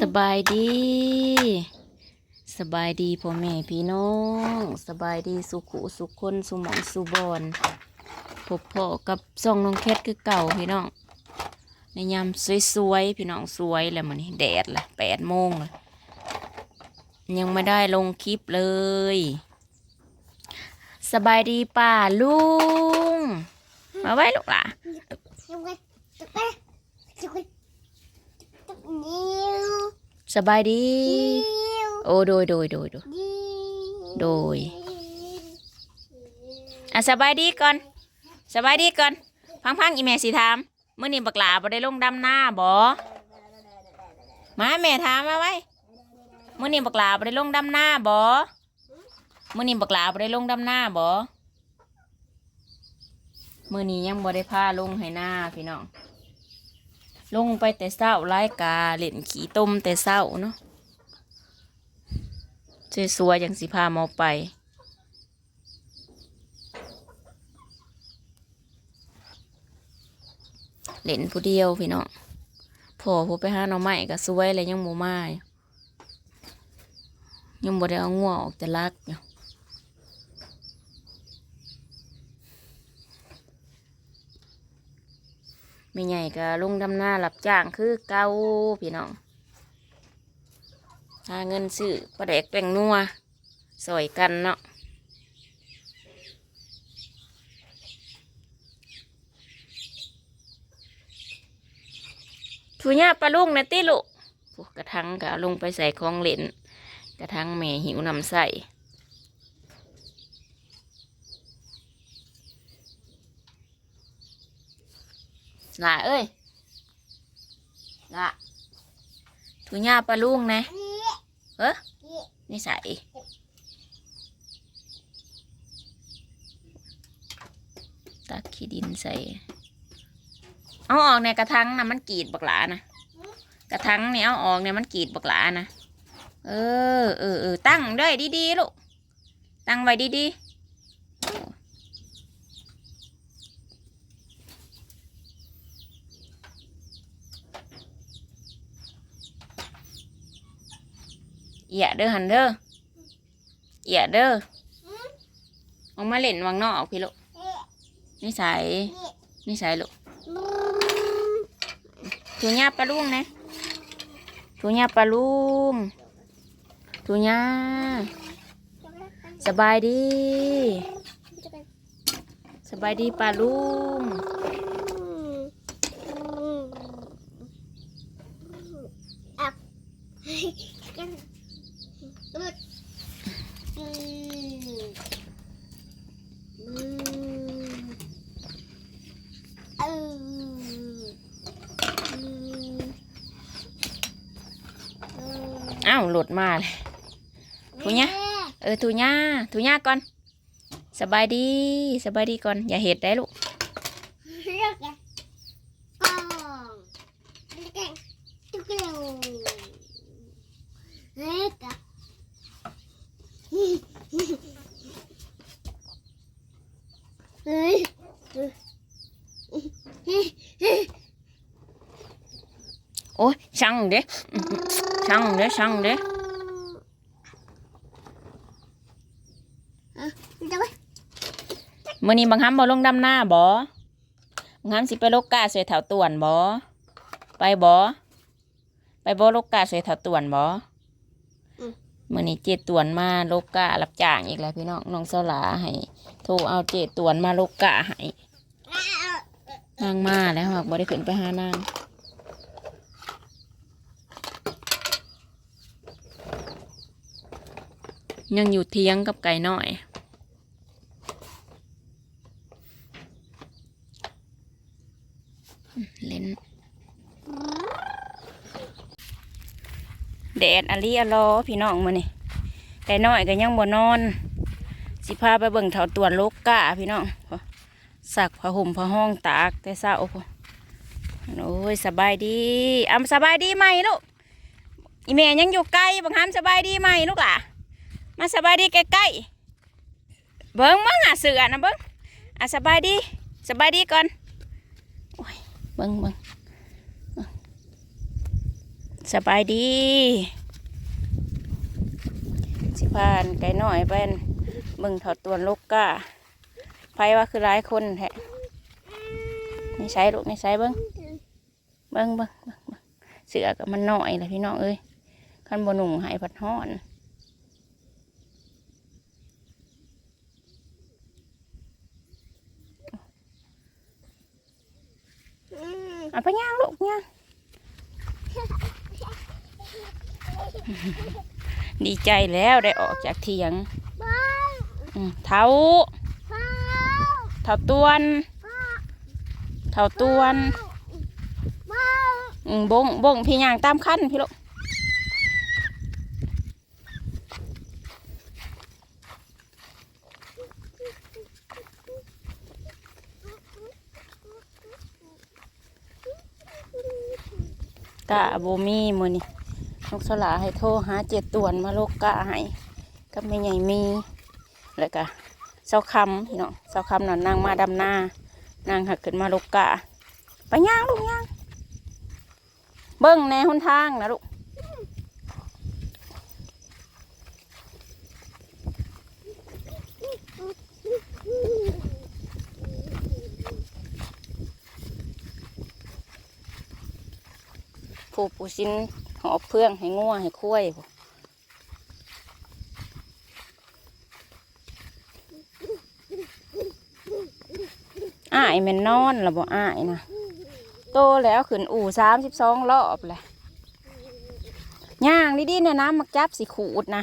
สบายดี สบายดีพ่อแม่พี่น้อง สบายดีสุขุสุขคนสุหมองสุบอนพบพ่อกับซ่องน้องแคทคือเก่าพี่น้อง ในยามสวยๆพี่น้องสวยแล้วมันนี่แดดละแปดโมงเลยยังไม่ได้ลงคลิปเลย สบายดีป่าลุง มาไว้ลูกหล่ะ สบายดี โอ้โดยโดยโดยโดยโดยอะสบายดีก่อนสบายดีก่อน พังพังอีแม่สิถามเมื้อนี้บักหลาบ่ได้ลงดำหน้าบ่มาแม่ถามมาไว้เมื้อนี้บักหลาบ่ได้ลงดำหน้าบ่มื้อนี้บักหลาบ่ได้ลงดำหน้าบ่มื้อนี้ยังบ่ได้พาลงให้หน้าพี่น้อง ลงไปแต่เช้ารายกาเล่นขี้ต้มแต่เช้าเนาะสวยๆจังสิพาหมอไปเล่นผู้เดียวพี่น้องพอผู้ไปหาหน่อไม้ก็สวยเลยยังโมมาอยู่ยังบ่ได้เอางัวออกจะลักอยู่ ไม่ใหญ่ก็ลงดำหน้ารับจ้างคือเก่าพี่น้องหาเงินซื้อประเด็กแป้งนัวสอยกันเนาะทุญ่าปลาลุงนะติลูกกระทังก็เอาลงไปใส่ของเล่นกระทังแม่หิวนำใส่ ละเอ้ยละทุญ่าปลาลุงนะเฮ้ยนี่ใส่ตักขี้ดินใส่ เอาออกในกระทังนะมันกรีดบักหลานะกระทังเนี่ยเอาออกเนี่ยมันกรีดบักหลานะเออเออเออตั้งด้วยดีๆลูกตั้งไว้ดีๆ เย่ยเด้อหันเด้อเอียเด้ออากมาเล่นวังนอกพี่ลูกนิสัยนิสัยลูกถูหญ้าปลาลุงนะถูหญ้าปลาลุงถูหญ้าสบายดี สบายดีปลาลุง chủ nhà Chủ nhà con Sờ bài đi Sờ bài đi con อย่าเห็ดได้ลูกโอ้ยช่างเด้อื้อหือ ช่างเด้ช่างเด้มื้อนี้บางคำบ่ลงดำหน้าบ่บางคำสิไปโลกกาใส่แถวต่วนบ่ไปบ่ไปบ่โลกกาใส่แถวต่วนบ่อืมมื้อนี้เจต่วนมาโลกการับจ้างอีกแล้วพี่น้องน้องเสาหลาให้โทรเอาเจต่วนมาโลกกาให้นางมาแล้วหากบ่ได้ขึ้นไปหานาง ยังอยู่เทียงกับไก่น้อย เล่นแดดอลีอะลอพี่น้องมานี่ไก่น้อยก็ยังบ่นอน สิพาไปเบิ่งเถาตวนโลกกาพี่น้องสักผ้าห่มผ้าห้องตากแต่เศร้าพอโอ้ยสบายดีอะสบายดีไหมลูกอีแม่ยังอยู่ไกลบางคำสบายดีไหมลูกหล่ะ มาสบายดีใกล้ๆเบิ้งเบิ้งอะเสือนะเบิ้งอะสบายดีสบายดีก่อนโอ้ยเบิ้งเบิ้งสบายดีสิพานไก่น้อยเป็นเบิ่งถอดตัวลูกก้าไฟว่าคือหลายคนแท้นี่ใช้ลูกนี่ใช้เบิ่งเบิ่งเบิ่งเบิ่งเสือกับมันน้อยแหละพี่น้องเอ้ยคันบหนุ่งหายผัดห้อน เอาไปย่างลูกย่างดีใจแล้วได้ออกจากเถียงอืมเท้าเท้าตวนเท้าตวนอืมบงบงพี่ย่างตามขั้นพี่ลูก กะโบมีมือนี่นกสลาให้โทรหาเจ็ดตวนมาโลกกะให้ก็ไม่ใหญ่มีแล้วก็เสาคำพี่น้องเสาคำนั่นนางมาดำหน้านางหักขึ้นมาโลกกะไปย่างลูกย่างเบิ้งในหนทางนะลูก ผูปูสินหอบเพื่องให้งัวให้คุ้ยอ้ายแมันนอนละบ่อ้ายนะโตแล้วขึ้นอู่สามสิบสองรอบเลยย่างดีๆเนี่ยนะมักจับสิขูดนะ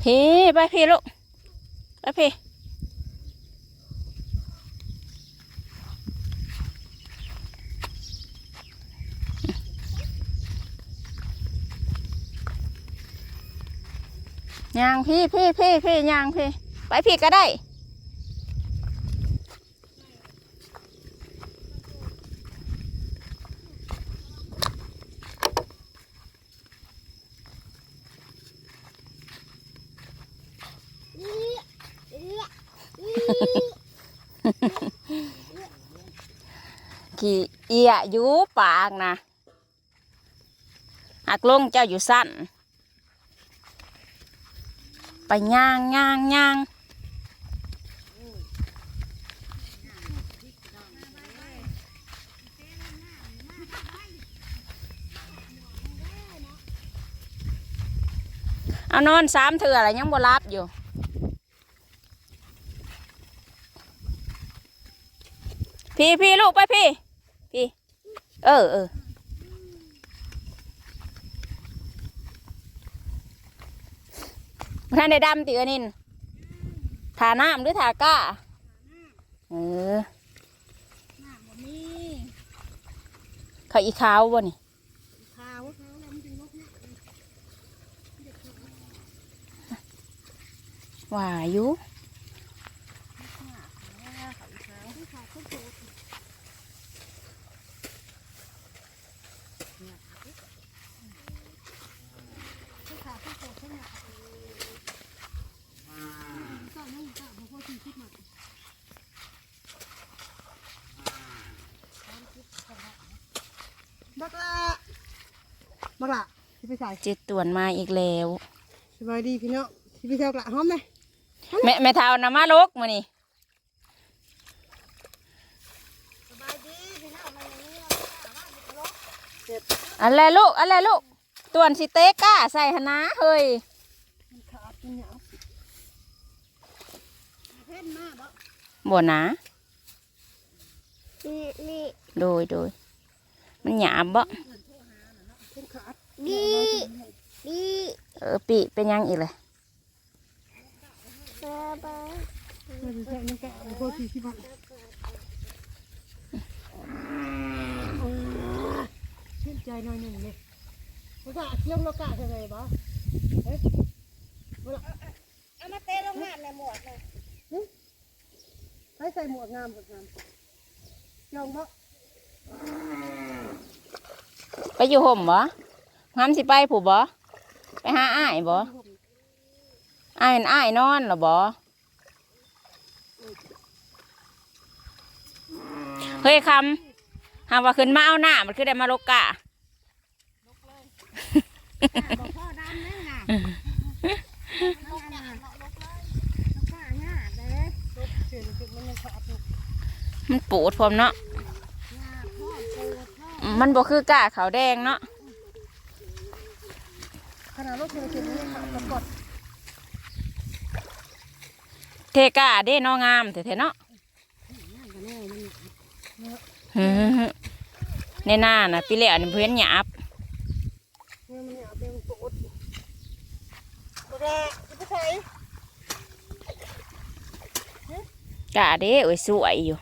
พี่ไปพี่ลูก ไปพี่ยางพี่พี่พี่พี่ยางพี่ ไปพี่ก็ได้ ขี่เอียอยู่ปากนะหักลงเจ้าอยู่สั้น ไปย่างย่างย่างเอานอนสามเถื่ออะไรยังบ่รับอยู่ พี่พี่ลูกไปพี่ พี่ เออเออท่านได้ดำติเอนินทาน้ำหรือทาก้าเออเขาอีขาวบ่นี่ว่าอยู่ บักละ บักละที่ไปใส่เจ็ดต่วนมาอีกแล้วสบายดีพี่น้องที่ไปใส่บักละหอมเลยแม่แม่เท้านะมาลกมานี่สบายดีพี่น้องมาอย่างนี้อะไรลูกอะไรลูกต่วนสิเตก้าใส่หนาเฮ้ยมันขาดมันเหนียวเพ่นมาบ่บ่หนานี่นี่โดยโดยมันหยาบบ่เพ่น ขาดดีดีเออปีเป็นยังอีกเลยชื่นใจหน่อยหนึ่งเลยบักละเรื่องโลกะใช่ไหมบ่เอ๊ะเอามาเตะลงน้ำในหมวกเลยให้ใส่หมวกงามหมวกงามยองบ่ไปอยู่ห่มบ่ ห้ามสิไปผูบ่ไปหาอ้ายบ่อ้ายเป็นอ้ายนอนหรอบ่เฮ้ยคำหาว่าขึ้นมาเอาหน้ามันคือได้มาลกกะมันปูดพร้อมเนาะมันบอกคือกะขาวแดงเนาะ ขนาดรถเสียงจุดมันยังขาดกระปอดเทกะเด้นองามแท้ๆเนาะในหน้าน่ะปีแล้วนี่เพิ่นหยาบเนี่ยมันเนี่ยเป็นปวดตัวแรกจะไปใส่กะเด้โอ้ยสวยอยู่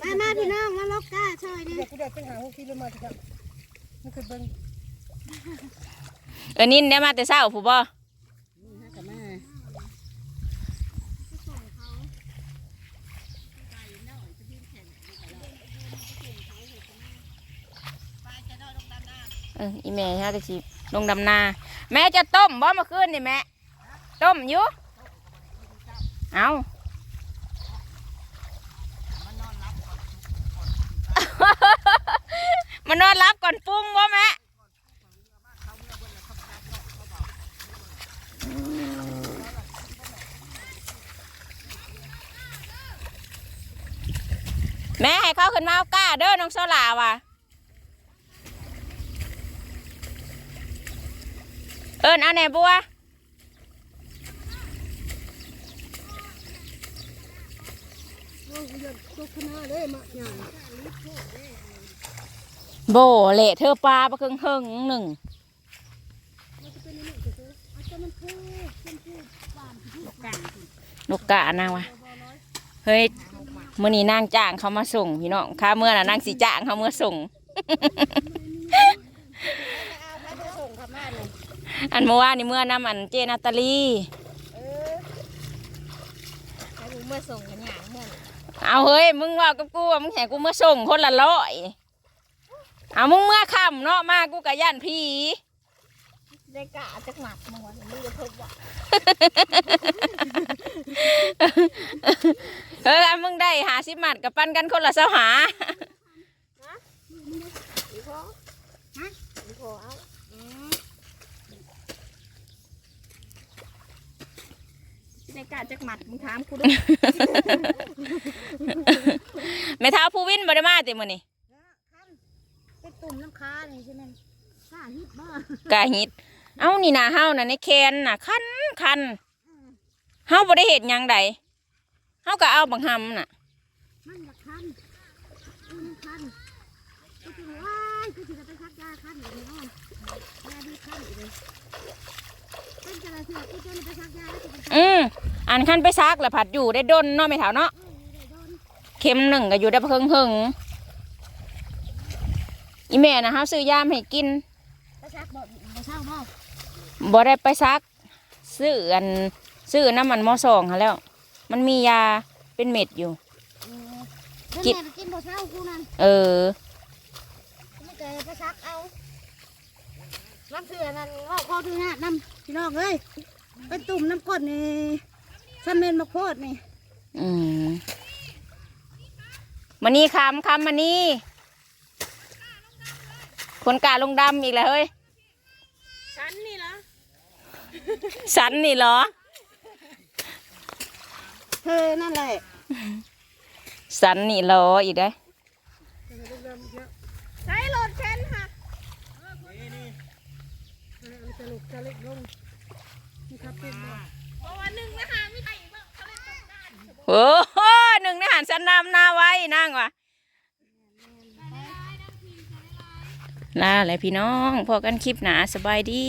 มามาพี่น้องมาลกก้าช่วยดิเด็กเด็กเป็นหางที่เลยมาทีครันคือเบิ้ง เออนินได้มาแต่เช้าผู้บ่เอออีแม่ฮะแต่สิลงดำนา แม่จะต้มบ่เมื่อคืนนี่แม่ ต้มอยู่ เอามานอนรับก่อนปรุงบ่แม่ แม่ให้เขาขึ้นมา เด้อน้องโซลาว่ะเอิญเอาไหนบัวโอ้าเลยมาใหญ่โบเละเธอปลาปลาครึ่งหึงหนึ่งนกกะนางวะเฮ้ย เมื่อนี้นางจ้างเขามาส่งพี่น้องค่าเมื่อน่ะนางสีจ้างเขาเมื่อส่ง อันเมื่อวานนี่เมื่อน้ำอันเจนาตาลีเออไปดูเมื่อส่งกันหยางเมื่อเอาเฮ้ยมึงว่ากับกูว่ามึงแห่กูเมื่อส่งคนละร้อยเอามึงเมื่อค่ำเนาะมากูกะย่านผีได้กะจักหมัดมึงวันนี้จะพบว่า เอออันมึงได้หาสิบหมัดกับปันกันคนละเสาหาอีพ่อฮะอีพ่อเอาอืมได้กะจักหมัดมึงถามกูด้วยแม่เท้าผู้วินบไดมาติมือนี่เป็นตุ่มน้ำค้านี่ใช่ไหมข้าฮิตบ้ากะฮิดเอ้านี่นาเฮาน่ะในแคนน่ะ คันคันเฮาบ่ได้เห็ดหยังใด เฮาก็เอาบังหำน่ะมันจะคันอืมคันกูจะว้ายกูจะไปซักยาคันอยู่ในห้องยาดีคันอยู่เลยเป็นจะอะไรเสือกกูจะไปซักยาแล้วกูไปซักอืมอันคันไปซักแล้วผัดอยู่ได้ด้นเนาะแม่เท้าเนาะเข็มหนึ่งก็อยู่ได้เพิ่งเพิ่งอีแม่นะเฮาซื้อยามให้กินไปซักบ่บ่เช่าบ่บ่ได้ไปซัก ซื้ออันซื้อน้ำมันมอสองหาแล้ว มันมียาเป็นเม็ดอยู่ กินกินบ่เช่ากูนั่นเออไม่เคยไปซักเอาน้ำเสือนั่นว่าเขาดูหน้าน้ำพี่น้องเอ้ยเป็นตุ่มน้ำก้นนี่ซัมเมนมะโคตรนี่ อืมมันนี่คำคำมันนี่คนกาลงดำอีกแล้วเฮ้ย ฉันนี่เหรอสันนี่เหรอ เธอนั่นแหละสันนี่เหรออีกได้อใช้รถเข็นค่ะมันจะลุกจะเล็กลงนี่ครับเป็นบ่เพราะว่าหนึ่งนะคะไม่ใช่อีกแล้วเขาเลยต้องการโอ้โหหนึ่งในหันสันดำหน้าไว้นั่งว่ะลาเลยพี่น้องพอกันคลิปหนาสบายดี